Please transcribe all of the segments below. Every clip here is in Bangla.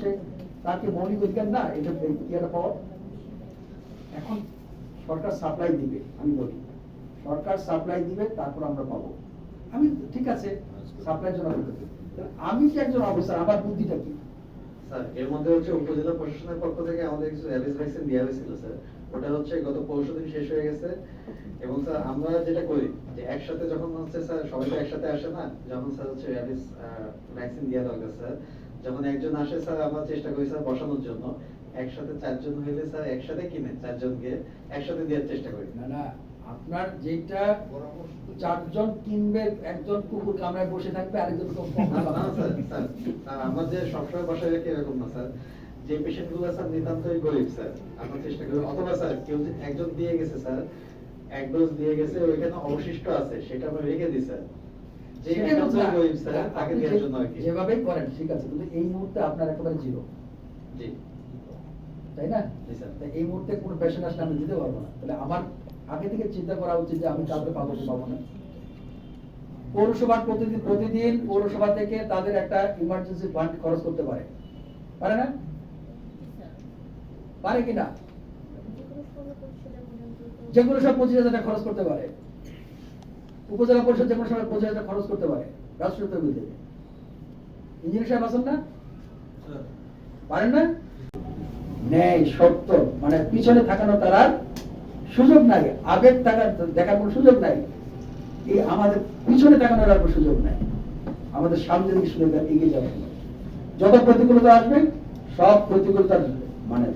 সে তার কি মৌলিক অধিকার না, এটা ইয়েটা পাওয়া এখন সরকার সাপ্লাই দিবে, আমি বলি। সরকার সাপ্লাই দিবে, তারপর আমরা পাবো। আমি, ঠিক আছে সাপ্লাই জন্য আমি যে একজন অফিসার আমার বুদ্ধিটা কি? স্যার, এর মধ্যে হচ্ছে উপজেলা প্রশাসনের পক্ষ থেকে আমাদের কিছু র্যাবিস ভ্যাকসিন দেওয়া হয়েছিল, স্যার। ওটা হচ্ছে গত পরশু দিন শেষ হয়ে গেছে। এবং স্যার, আমরা যেটা করি, যে একসাথে যখন হচ্ছে, স্যার, সবাই তো একসাথে আসে না, যখন স্যার হচ্ছে র্যাবিস ভ্যাকসিন দেওয়া দরকার, স্যার যখন একজন আসে স্যার আমরা চেষ্টা করি স্যার বসানোর জন্য। একসাথে চারজন হইলে স্যার একসাথে কিনে চারজনকে একসাথে দেওয়ার চেষ্টা করি। না না আপনার যেটা চারজন কিনবে একজন কুকুর কামড়ায় বসে থাকবে আরেকজন না, স্যার, স্যার, আমরা যে সবসময় বসায় রাখি এরকম না স্যার। যে পেশেন্টগুলো স্যার নিতান্তই গরিব স্যার আমরা চেষ্টা করি। অথবা স্যার কেউ একজন দিয়ে গেছে স্যার এক ডোজ দিয়ে গেছে ওইখানে অবশিষ্ট আছে সেটা আমরা রেখে দিই স্যার। যে সেটাই একান্তই বলছি, গরিব স্যার তাকে আপনি দেওয়ার যে- জন্য আর কি। যেভাবেই করেন ঠিক আছে কিন্তু এই মুহূর্তে আপনার একেবারে জিরো। জি। তাই না? এই মুহূর্তে কোনো পেশেন্ট আসলে আমি দিতে পারব না। তাহলে আমার আগে থেকে চিন্তা করা উচিত যে আমি কাউকে পাবো কি পাবো না। পৌরসভার প্রতিদিন প্রতিদিন পৌরসভা থেকে তাদের একটা ইমার্জেন্সি ফান্ড খরচ করতে পারে। পারে না? পারে কিনা যে কোনো সব পঁচিশ হাজার খরচ করতে পারে। উপজেলা পরিষদ যে কোনো সময় পঁচিশ হাজার খরচ করতে পারে রাষ্ট্রীয় তহবিল থেকে ইঞ্জিনিয়ার সাহেব আছেন না? পারেন না? ন্যায় সত্য। মানে পিছনে থাকানো তার সুযোগ নাই। দেখার কোনো সুযোগ নাই। এই আমাদের পিছনে তাকানোর আর সুযোগ নাই। আমাদের সামনে দিকে শুনে এগিয়ে যাবে। যত প্রতিকূলতা আসবে সব প্রতিকূলতার মানে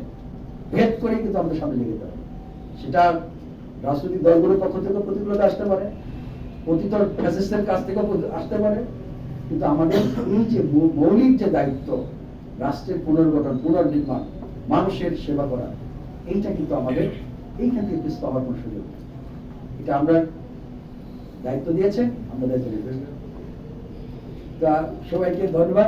ভেদ করে কিন্তু আমাদের সামনে লেগে যাবে। সেটা রাজনৈতিক দলগুলোর পক্ষ থেকে প্রতিকূলতা আসতে পারে। অতীত ফ্যাসিস্টের কাছ প্রতি- আসতে পারে। কিন্তু আমাদের এই যে মৌলিক যে দায়িত্ব, রাষ্ট্রের পুনর্গঠন, পুনর্নির্মাণ, মানুষের সেবা করা, এইটা কিন্তু আমাদের এইখান থেকে পিছু হওয়ার কোনো সুযোগ এটা আমরা দায়িত্ব দিয়েছে আমরা দায়িত্ব তা সবাইকে ধন্যবাদ।